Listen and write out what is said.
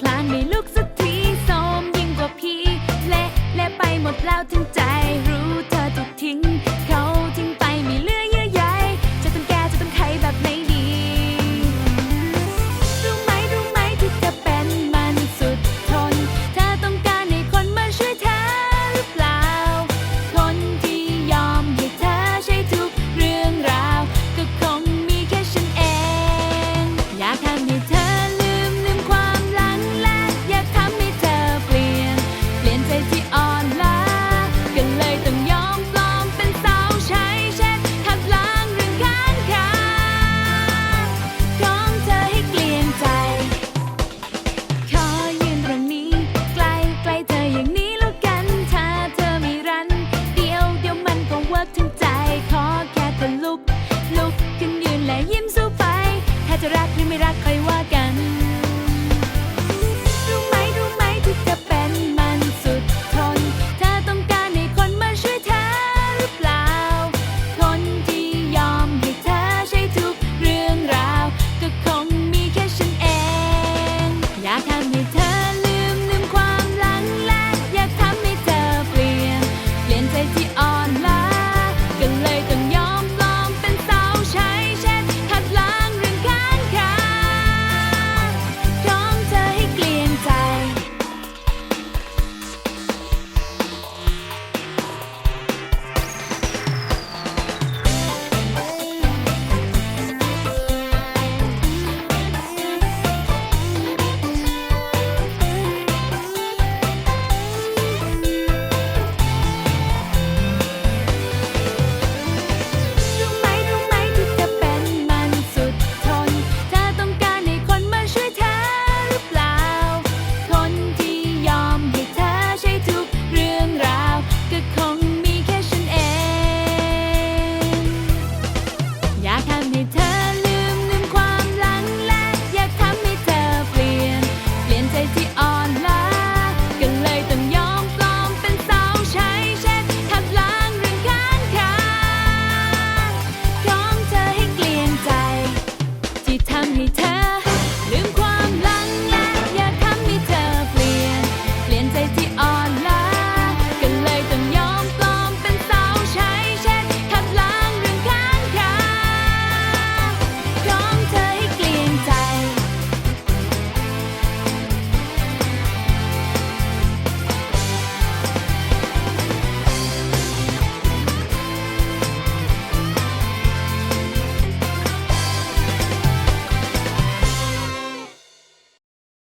plan, me lose. ก็ลุก ลุกขึ้นยืนและยิ้มสู้ไป ถ้าจะรักหรือไม่รักค่อยว่ากัน